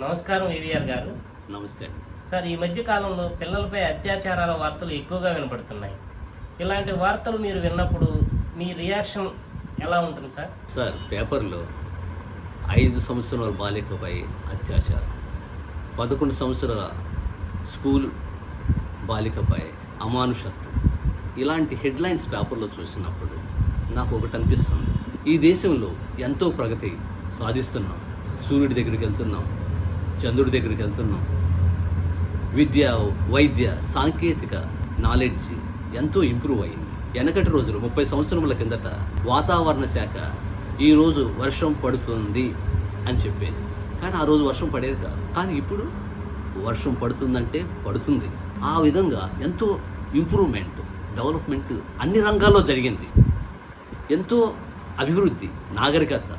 నమస్కారం వివిఆర్ గారు. నమస్తే సార్ ఈ మధ్య కాలంలో పిల్లలపై అత్యాచారాల వార్తలు ఎక్కువగా వినపడుతున్నాయి. ఇలాంటి వార్తలు మీరు విన్నప్పుడు మీ రియాక్షన్ ఎలా ఉంటుంది సార్? సార్ పేపర్లో ఐదు సంవత్సరాల బాలికపై అత్యాచారం పదకొండు సంవత్సరాల స్కూల్ బాలికపై అమానుషత్వం ఇలాంటి హెడ్లైన్స్ పేపర్లో చూసినప్పుడు నాకు ఒకటి అనిపిస్తుంది. ఈ దేశంలో ఎంతో ప్రగతి సాధిస్తున్నాం. సూర్యుడి దగ్గరికి వెళ్తున్నాం. చంద్రుడి దగ్గరికి వెళ్తున్నాం. విద్య వైద్య సాంకేతిక నాలెడ్జ్ ఎంతో ఇంప్రూవ్ అయింది. వెనకటి రోజులు ముప్పై సంవత్సరముల కిందట వాతావరణ శాఖ ఈరోజు వర్షం పడుతుంది అని చెప్పేది. కానీ ఆ రోజు వర్షం పడేది కాదు. కానీ ఇప్పుడు వర్షం పడుతుందంటే పడుతుంది. ఆ విధంగా ఎంతో ఇంప్రూవ్మెంట్ డెవలప్మెంట్ అన్ని రంగాల్లో జరిగింది. ఎంతో అభివృద్ధి నాగరికత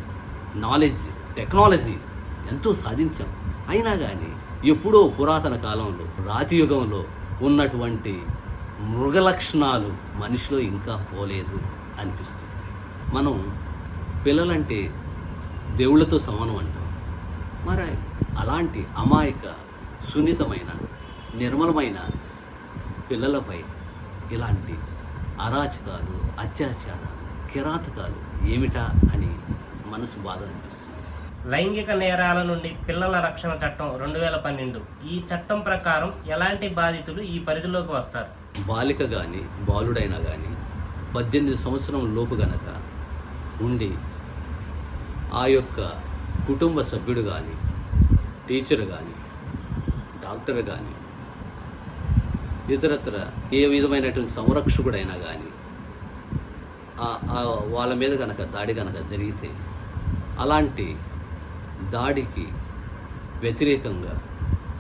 నాలెడ్జ్ టెక్నాలజీ ఎంతో సాధించాం. అయినా కానీ ఎప్పుడో పురాతన కాలంలో రాతియుగంలో ఉన్నటువంటి మృగ లక్షణాలు మనిషిలో ఇంకా పోలేదు అనిపిస్తుంది. మనం పిల్లలంటే దేవుళ్ళతో సమానం అంటాం. మరి అలాంటి అమాయక సున్నితమైన నిర్మలమైన పిల్లలపై ఇలాంటి అరాచకాలు అత్యాచారాలు కిరాతకాలు ఏమిటా అని మనసు బాధ అనిపిస్తుంది. లైంగిక నేరాల నుండి పిల్లల రక్షణ చట్టం రెండు వేల పన్నెండు. ఈ చట్టం ప్రకారం ఎలాంటి బాధితులు ఈ పరిధిలోకి వస్తారు? బాలిక కానీ బాలుడైనా కానీ పద్దెనిమిది సంవత్సరం లోపు గనక ఉండి ఆ యొక్క కుటుంబ సభ్యుడు కానీ టీచర్ కానీ డాక్టర్ కానీ ఇతరత్ర ఏ విధమైనటువంటి సంరక్షకుడైనా కానీ వాళ్ళ మీద కనుక దాడి కనుక జరిగితే అలాంటి దాడికి వ్యతిరేకంగా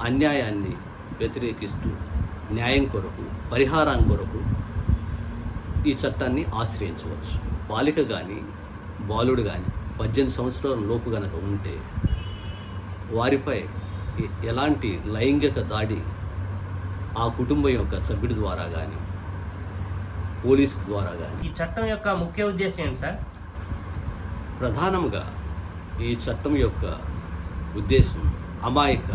అన్యాయాన్ని వ్యతిరేకిస్తూ న్యాయం కొరకు పరిహారం కొరకు ఈ చట్టాన్ని ఆశ్రయించవచ్చు. బాలిక కానీ బాలుడు కానీ పద్దెనిమిది సంవత్సరాల లోపు గనక ఉంటే వారిపై ఎలాంటి లైంగిక దాడి ఆ కుటుంబం యొక్క సభ్యుడి ద్వారా కానీ పోలీస్ ద్వారా కానీ ఈ చట్టం యొక్క ముఖ్య ఉద్దేశం ఏంటి సార్? ప్రధానముగా ఈ చట్టం యొక్క ఉద్దేశం అమాయక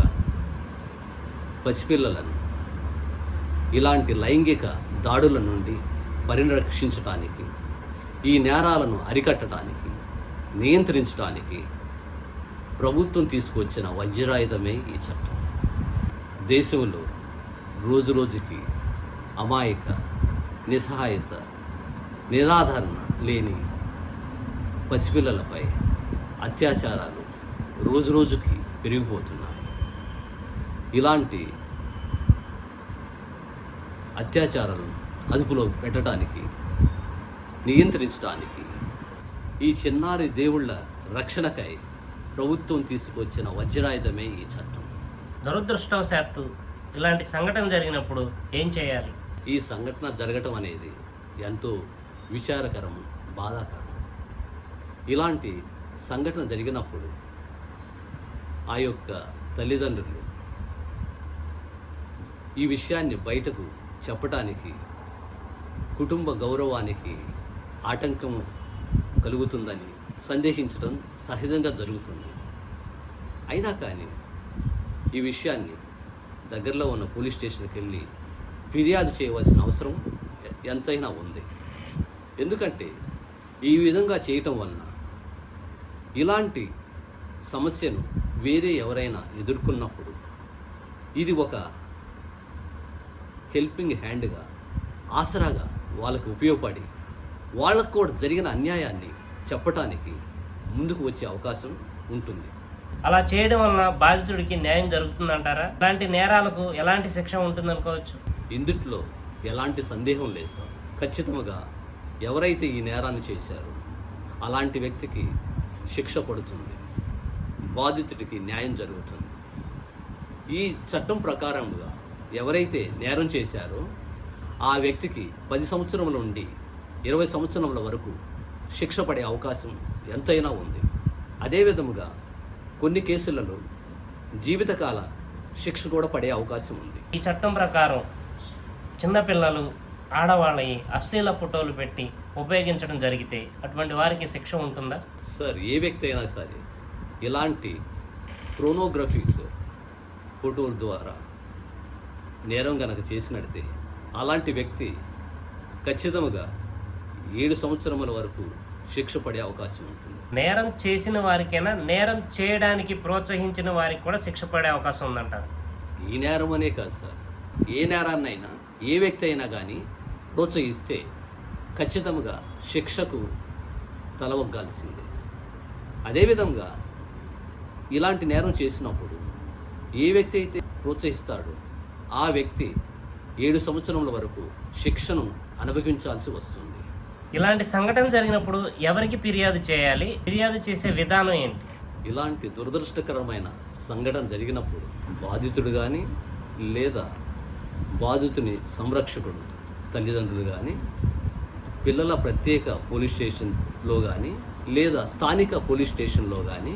పసిపిల్లలను ఇలాంటి లైంగిక దాడుల నుండి పరిరక్షించడానికి ఈ నేరాలను అరికట్టడానికి నియంత్రించడానికి ప్రభుత్వం తీసుకొచ్చిన వజ్రాయుధమే ఈ చట్టం. దేశంలో రోజురోజుకి అమాయక నిస్సహాయత నిరాధారణ లేని పసిపిల్లలపై అత్యాచారాలు రోజురోజుకి పెరిగిపోతున్నాయి. ఇలాంటి అత్యాచారాలను అదుపులో పెట్టడానికి నియంత్రించడానికి ఈ చిన్నారి దేవుళ్ళ రక్షణకై ప్రభుత్వం తీసుకొచ్చిన వజ్రాయుధమే ఈ చట్టం. దురదృష్టవశాత్తు ఇలాంటి సంఘటన జరిగినప్పుడు ఏం చేయాలి? ఈ సంఘటన జరగటం అనేది ఎంతో విచారకరం బాధాకరం. ఇలాంటి సంఘటన జరిగినప్పుడు ఆ యొక్క తల్లిదండ్రులు ఈ విషయాన్ని బయటకు చెప్పటానికి కుటుంబ గౌరవానికి ఆటంకం కలుగుతుందని సందేహించడం సహజంగా జరుగుతుంది. అయినా కానీ ఈ విషయాన్ని దగ్గరలో ఉన్న పోలీస్ స్టేషన్కి వెళ్ళి ఫిర్యాదు చేయవలసిన అవసరం ఎంతైనా ఉంది. ఎందుకంటే ఈ విధంగా చేయటం వలన ఇలాంటి సమస్యను వేరే ఎవరైనా ఎదుర్కొన్నప్పుడు ఇది ఒక హెల్పింగ్ హ్యాండ్గా ఆసరాగా వాళ్ళకు ఉపయోగపడి వాళ్ళకు కూడా జరిగిన అన్యాయాన్ని చెప్పటానికి ముందుకు వచ్చే అవకాశం ఉంటుంది. అలా చేయడం వలన బాధితుడికి న్యాయం జరుగుతుందంటారా? ఇలాంటి నేరాలకు ఎలాంటి శిక్ష ఉంటుందనుకోవచ్చు? ఇందుట్లో ఎలాంటి సందేహం లేదు ఖచ్చితంగా ఎవరైతే ఈ నేరాన్ని చేశారో అలాంటి వ్యక్తికి శిక్ష పడుతుంది. బాధితుడికి న్యాయం జరుగుతుంది. ఈ చట్టం ప్రకారంగా ఎవరైతే నేరం చేశారో ఆ వ్యక్తికి పది సంవత్సరముల నుండి ఇరవై సంవత్సరముల వరకు శిక్ష పడే అవకాశం ఎంతైనా ఉంది. అదేవిధముగా కొన్ని కేసులలో జీవితకాల శిక్ష కూడా పడే అవకాశం ఉంది. ఈ చట్టం ప్రకారం చిన్నపిల్లలు ఆడవాళ్ళని అశ్లీల ఫోటోలు పెట్టి ఉపయోగించడం జరిగితే అటువంటి వారికి శిక్ష ఉంటుందా? సార్ ఏ వ్యక్తి అయినా సరే ఇలాంటి ప్రోనోగ్రఫిక్ ఫోటోల ద్వారా నేరం గనక చేసినడితే అలాంటి వ్యక్తి ఖచ్చితంగా ఏడు సంవత్సరముల వరకు శిక్ష పడే అవకాశం ఉంటుంది. నేరం చేసిన వారికైనా నేరం చేయడానికి ప్రోత్సహించిన వారికి కూడా శిక్ష పడే అవకాశం ఉందంటారు. ఈ నేరం అనే కాదు సార్. ఏ నేరాన్నైనా ఏ వ్యక్తి అయినా కానీ ప్రోత్సహిస్తే ఖచ్చితంగా శిక్షకు తలవగ్గాల్సిందే అదేవిధంగా ఇలాంటి నేరం చేసినప్పుడు ఏ వ్యక్తి అయితే ప్రోత్సహిస్తాడో ఆ వ్యక్తి ఏడు సంవత్సరముల వరకు శిక్షను అనుభవించాల్సి వస్తుంది. ఇలాంటి సంఘటన జరిగినప్పుడు ఎవరికి ఫిర్యాదు చేయాలి? ఫిర్యాదు చేసే విధానం ఏంటి? ఇలాంటి దురదృష్టకరమైన సంఘటన జరిగినప్పుడు బాధితుడు కానీ లేదా బాధితుని సంరక్షకుడు తల్లిదండ్రులు కానీ పిల్లల ప్రత్యేక పోలీస్ స్టేషన్లో కానీ లేదా స్థానిక పోలీస్ స్టేషన్లో కానీ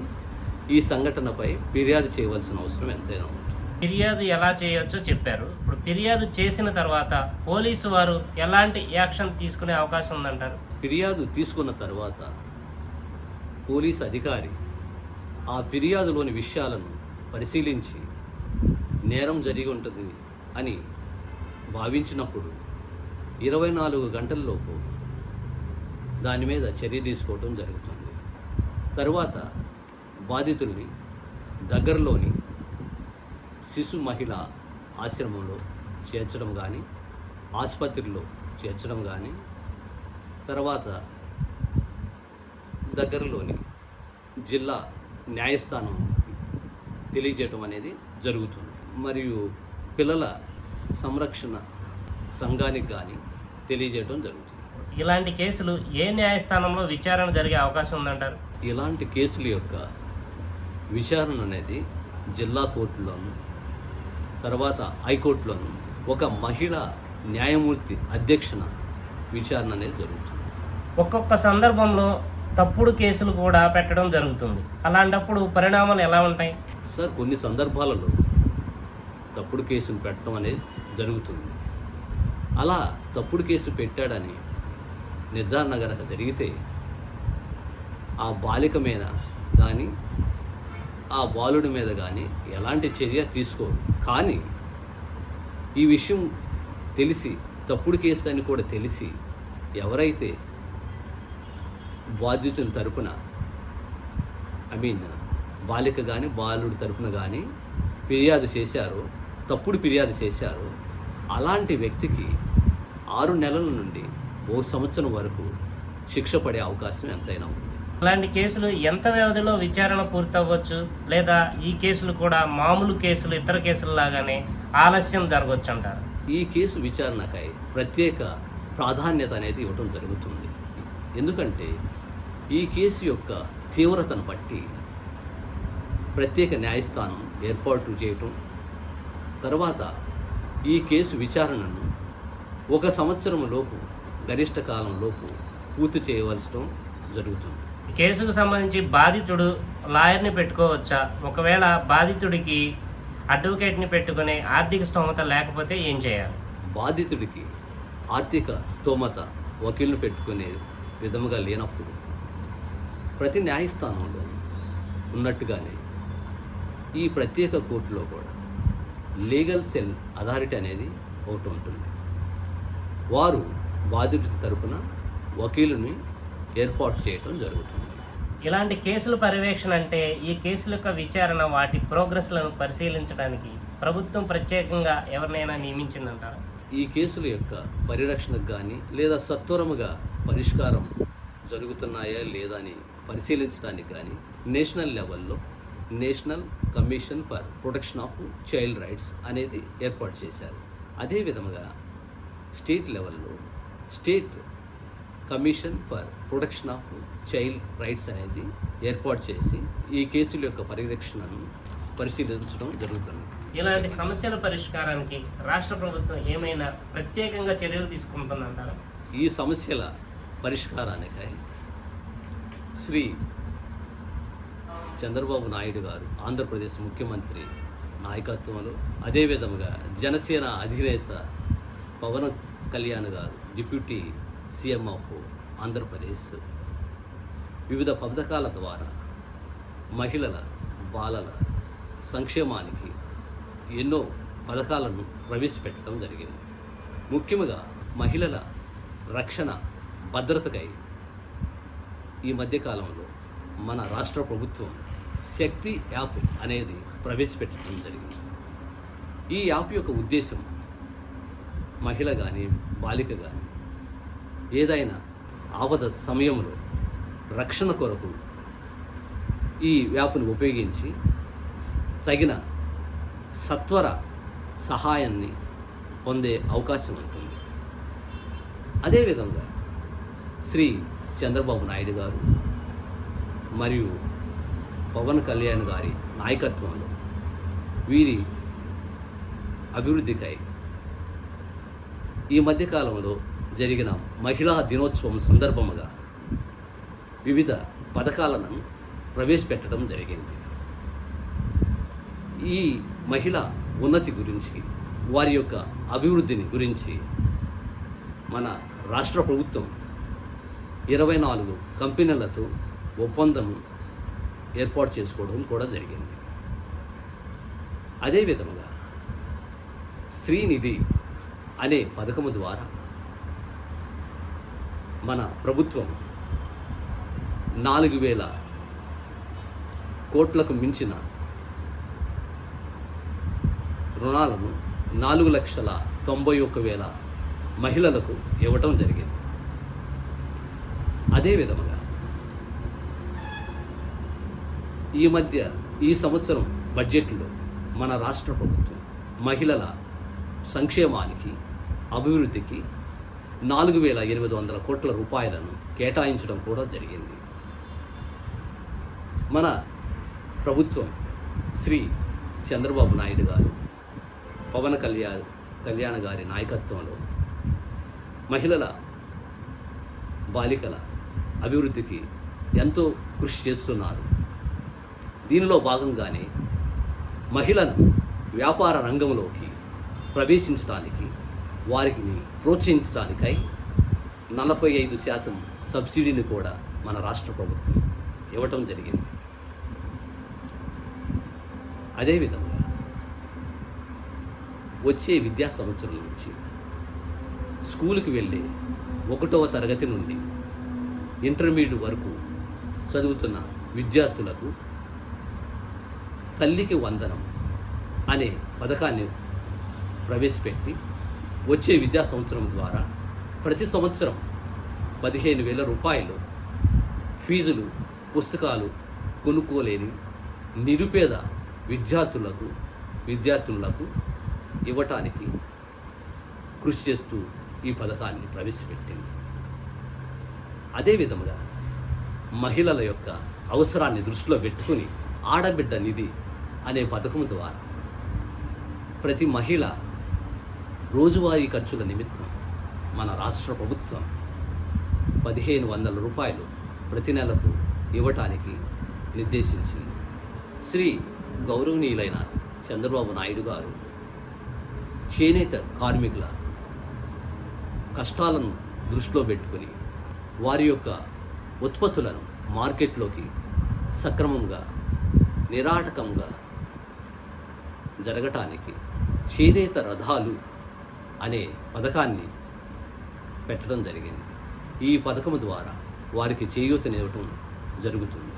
ఈ సంఘటనపై ఫిర్యాదు చేయవలసిన అవసరం ఎంతైనా ఉంటుంది. ఫిర్యాదు ఎలా చేయవచ్చో చెప్పారు. ఇప్పుడు ఫిర్యాదు చేసిన తర్వాత పోలీసు వారు ఎలాంటి యాక్షన్ తీసుకునే అవకాశం ఉందంటారు? ఫిర్యాదు తీసుకున్న తర్వాత పోలీస్ అధికారి ఆ ఫిర్యాదులోని విషయాలను పరిశీలించి నేరం జరిగి ఉంటుంది అని భావించినప్పుడు ఇరవై నాలుగు గంటల్లోపు దాని మీద చర్య తీసుకోవడం జరుగుతుంది. తరువాత బాధితుల్ని దగ్గరలోని శిశు మహిళ ఆశ్రమంలో చేర్చడం కానీ ఆసుపత్రిలో చేర్చడం కానీ తర్వాత దగ్గరలోని జిల్లా న్యాయస్థానం తెలియజేయటం అనేది జరుగుతుంది. మరియు పిల్లల సంరక్షణ సంఘానికి కానీ తెలియజేయటం జరుగుతుంది. ఇలాంటి కేసులు ఏ న్యాయస్థానంలో విచారణ జరిగే అవకాశం ఉందంటారు? ఇలాంటి కేసుల యొక్క విచారణ అనేది జిల్లా కోర్టులోను తర్వాత హైకోర్టులోను ఒక మహిళ న్యాయమూర్తి అధ్యక్షన విచారణ అనేది జరుగుతుంది. ఒక్కొక్క సందర్భంలో తప్పుడు కేసులు కూడా పెట్టడం జరుగుతుంది. అలాంటప్పుడు పరిణామాలు ఎలా ఉంటాయి? సార్ కొన్ని సందర్భాలలో తప్పుడు కేసులు పెట్టడం అనేది జరుగుతుంది. అలా తప్పుడు కేసు పెట్టాడని నిర్ధారణ గనక జరిగితే ఆ బాలిక మీద కానీ ఆ బాలుడి మీద కానీ ఎలాంటి చర్య తీసుకోరు. కానీ ఈ విషయం తెలిసి తప్పుడు కేసు అని కూడా తెలిసి ఎవరైతే బాధ్యతల తరపున ఐ మీన్ బాలిక కానీ బాలుడి తరపున కానీ ఫిర్యాదు చేశారో తప్పుడు ఫిర్యాదు చేశారో అలాంటి వ్యక్తికి ఆరు నెలల నుండి ఓ సంవత్సరం వరకు శిక్ష పడే అవకాశం ఎంతైనా ఉంది. అలాంటి కేసులు ఎంత వ్యవధిలో విచారణ పూర్తవ్వచ్చు? లేదా ఈ కేసులు కూడా మామూలు కేసులు ఇతర కేసుల లాగానే ఆలస్యం జరగవచ్చు అంటారు? ఈ కేసు విచారణకై ప్రత్యేక ప్రాధాన్యత అనేది ఇవ్వటం జరుగుతుంది. ఎందుకంటే ఈ కేసు యొక్క తీవ్రతను బట్టి ప్రత్యేక న్యాయస్థానం ఏర్పాటు చేయటం తర్వాత ఈ కేసు విచారణను ఒక సంవత్సరం లోపు గరిష్ట కాలం లోపు పూర్తి చేయవలసడం జరుగుతుంది. కేసుకు సంబంధించి బాధితుడు లాయర్ని పెట్టుకోవచ్చా? ఒకవేళ బాధితుడికి అడ్వకేట్ని పెట్టుకునే ఆర్థిక స్తోమత లేకపోతే ఏం చేయాలి? బాధితుడికి ఆర్థిక స్తోమత వకీల్ను పెట్టుకునే విధముగా లేనప్పుడు ప్రతి న్యాయస్థానంలో ఉన్నట్టుగానే ఈ ప్రత్యేక కోర్టులో కూడా లీగల్ సెల్ అథారిటీ అనేది ఒకటి ఉంటుంది. వారు బాధితుడి తరపున వకీలుని ఏర్పాటు చేయటం జరుగుతుంది. ఇలాంటి కేసుల పర్యవేక్షణ అంటే ఈ కేసుల యొక్క విచారణ వాటి ప్రోగ్రెస్లను పరిశీలించడానికి ప్రభుత్వం ప్రత్యేకంగా ఎవరినైనా నియమించిందంటారా? ఈ కేసుల యొక్క పరిరక్షణకు కానీ లేదా సత్వరముగా పరిష్కారం జరుగుతున్నాయా లేదా అని పరిశీలించడానికి కానీ నేషనల్ లెవెల్లో national commission for protection of child rights అనేది ఏర్పాటు చేశారు. అదే విధముగా స్టేట్ లెవెల్లో state commission for protection of child rights అనేది ఏర్పాటు చేసి ఈ కేసుల యొక్క పరిరక్షణను పరిశీలించడం జరుగుతుంది. ఇలాంటి సమస్యల పరిష్కారానికి రాష్ట్ర ప్రభుత్వం ఏమైనా ప్రత్యేకంగా చర్యలు తీసుకుంటుందంటారా? ఈ సమస్యల పరిష్కారానికై శ్రీ చంద్రబాబు నాయుడు గారు ఆంధ్రప్రదేశ్ ముఖ్యమంత్రి నాయకత్వంలో అదేవిధముగా జనసేన అధినేత పవన్ కళ్యాణ్ గారు డిప్యూటీ సీఎం ఆఫ్ ఆంధ్రప్రదేశ్. వివిధ పథకాల ద్వారా మహిళల బాలల సంక్షేమానికి ఎన్నో పథకాలను ప్రవేశపెట్టడం జరిగింది. ముఖ్యంగా మహిళల రక్షణ భద్రతకై ఈ మధ్యకాలంలో మన రాష్ట్ర ప్రభుత్వం శక్తి యాప్ అనేది ప్రవేశపెట్టడం జరిగింది. ఈ యాప్ యొక్క ఉద్దేశం మహిళ కానీ బాలిక కానీ ఏదైనా ఆపద సమయంలో రక్షణ కొరకు ఈ యాప్ను ఉపయోగించి తగిన సత్వర సహాయాన్ని పొందే అవకాశం ఉంటుంది. అదేవిధంగా శ్రీ చంద్రబాబు నాయుడు గారు మరియు పవన్ కళ్యాణ్ గారి నాయకత్వంలో వీరి అభివృద్ధికై ఈ మధ్యకాలంలో జరిగిన మహిళా దినోత్సవం సందర్భముగా వివిధ పథకాలను ప్రవేశపెట్టడం జరిగింది. ఈ మహిళ ఉన్నతి గురించి వారి యొక్క అభివృద్ధిని గురించి మన రాష్ట్ర ప్రభుత్వం ఇరవై నాలుగు కంపెనీలతో ఒప్పందం ఏర్పాటు చేసుకోవడం కూడా జరిగింది. అదేవిధంగా స్త్రీనిధి అనే పథకము ద్వారా మన ప్రభుత్వం నాలుగు వేల కోట్లకు మించిన రుణాలను నాలుగు లక్షల తొంభై ఒక్క వేల మహిళలకు ఇవ్వటం జరిగింది. అదేవిధంగా ఈ మధ్య ఈ సంవత్సరం బడ్జెట్లో మన రాష్ట్ర ప్రభుత్వం మహిళల సంక్షేమానికి అభివృద్ధికి నాలుగు వేల ఎనిమిది వందల కోట్ల రూపాయలను కేటాయించడం కూడా జరిగింది. మన ప్రభుత్వం శ్రీ చంద్రబాబు నాయుడు గారు పవన్ కళ్యాణ్ కళ్యాణ్ గారి నాయకత్వంలో మహిళల బాలికల అభివృద్ధికి ఎంతో కృషి చేస్తున్నారు. దీనిలో భాగంగానే మహిళను వ్యాపార రంగంలోకి ప్రవేశించడానికి వారికి ప్రోత్సహించడానికై నలభై ఐదు శాతం సబ్సిడీని కూడా మన రాష్ట్ర ప్రభుత్వం ఇవ్వటం జరిగింది. అదేవిధంగా వచ్చే విద్యా సంవత్సరం నుంచి స్కూల్కి వెళ్ళే ఒకటవ తరగతి నుండి ఇంటర్మీడియట్ వరకు చదువుతున్న విద్యార్థులకు తల్లికి వందనం అనే పథకాన్ని ప్రవేశపెట్టి వచ్చే విద్యా సంవత్సరం ద్వారా ప్రతి సంవత్సరం పదిహేను వేల రూపాయలు ఫీజులు పుస్తకాలు కొనుక్కోలేని నిరుపేద విద్యార్థులకు విద్యార్థులకు ఇవ్వటానికి కృషి చేస్తూ ఈ పథకాన్ని ప్రవేశపెట్టింది. అదేవిధంగా మహిళల యొక్క అవసరాన్ని దృష్టిలో పెట్టుకుని ఆడబిడ్డ నిధి అనే పథకం ద్వారా ప్రతి మహిళ రోజువారీ ఖర్చుల నిమిత్తం మన రాష్ట్ర ప్రభుత్వం పదిహేను వందల రూపాయలు ప్రతి నెలకు ఇవ్వటానికి నిర్దేశించింది. శ్రీ గౌరవనీయులైన చంద్రబాబు నాయుడు గారు చేనేత కార్మికుల కష్టాలను దృష్టిలో పెట్టుకుని వారి యొక్క ఉత్పత్తులను మార్కెట్లోకి సక్రమంగా నిరాటకంగా జరగటానికి చేనేత రథాలు అనే పథకాన్ని పెట్టడం జరిగింది. ఈ పథకం ద్వారా వారికి చేయూతనివ్వటం జరుగుతుంది.